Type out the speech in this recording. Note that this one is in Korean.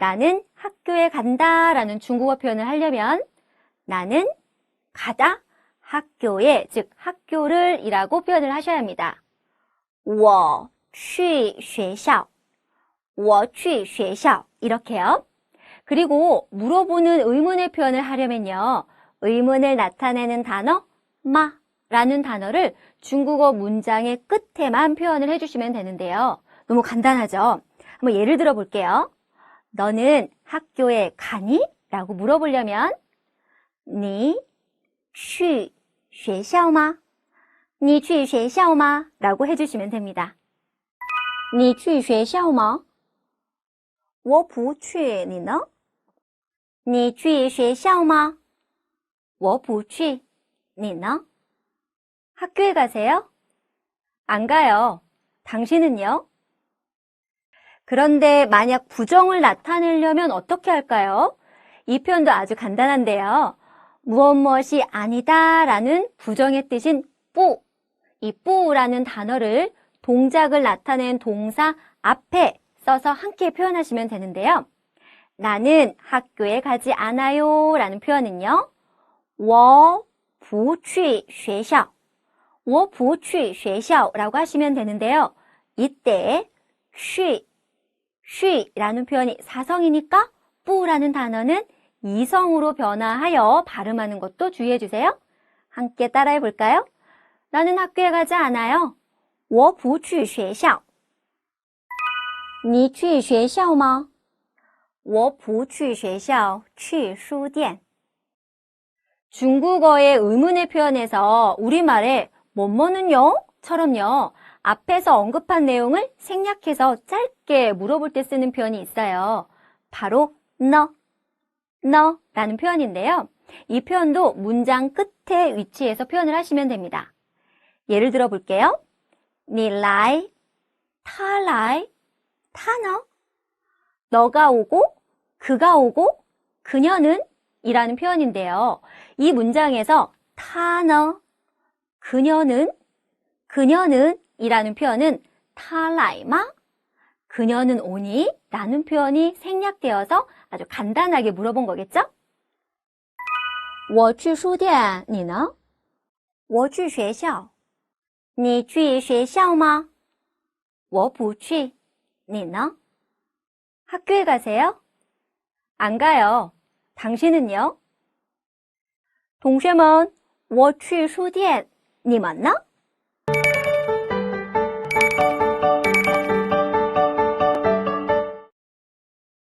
나는 학교에 간다 라는 중국어 표현을 하려면 나는 가다 학교에 즉 학교를 이라고 표현을 하셔야 합니다. 我去学校我去学校이렇게요. 그리고 물어보는 의문의 표현을 하려면요. 의문을 나타내는 단어 마 라는 단어를 중국어 문장의 끝에만 표현을 해주시면 되는데요. 너무 간단하죠? 한번 예를 들어 볼게요. 너는 학교에 가니? 라고 물어보려면 你去学校吗?你去学校吗? 라고 해주시면 됩니다. 你去学校吗?我不去,你呢?你去学校吗?我不去,你呢? 학교에 가세요? 안 가요. 당신은요? 그런데 만약 부정을 나타내려면 어떻게 할까요? 이 표현도 아주 간단한데요. 무엇 무엇이 아니다 라는 부정의 뜻인 뿌, 이 뿌라는 단어를 동작을 나타낸 동사 앞에 써서 함께 표현하시면 되는데요. 나는 학교에 가지 않아요 라는 표현은요. 我不去学校我不去学校라고 하시면 되는데요. 이때 去, 去라는 표현이 사성이니까 뿌라는 단어는 이성으로 변화하여 발음하는 것도 주의해 주세요. 함께 따라해 볼까요? 나는 학교에 가지 않아요. 我不去学校你去学校吗?我不去学校,去书店. 중국어의 의문의 표현에서 우리말에 뭐뭐는요? 처럼요. 앞에서 언급한 내용을 생략해서 짧게 물어볼 때 쓰는 표현이 있어요. 바로 너, 너라는 표현인데요. 이 표현도 문장 끝에 위치해서 표현을 하시면 됩니다. 예를 들어 볼게요. 니 라이, 타 라이, 타너. 너가 오고, 그가 오고, 그녀는 이라는 표현인데요. 이 문장에서 타너, 그녀는, 그녀는 이라는 표현은 타라이마, 그녀는 오니 라는 표현이 생략되어서 아주 간단하게 물어본 거겠죠? 我去书店,你呢?我去学校.你去学校吗?我不去.你呢? 학교에 가세요? 안 가요. 당신은요? 同学们,我去书店,你们呢?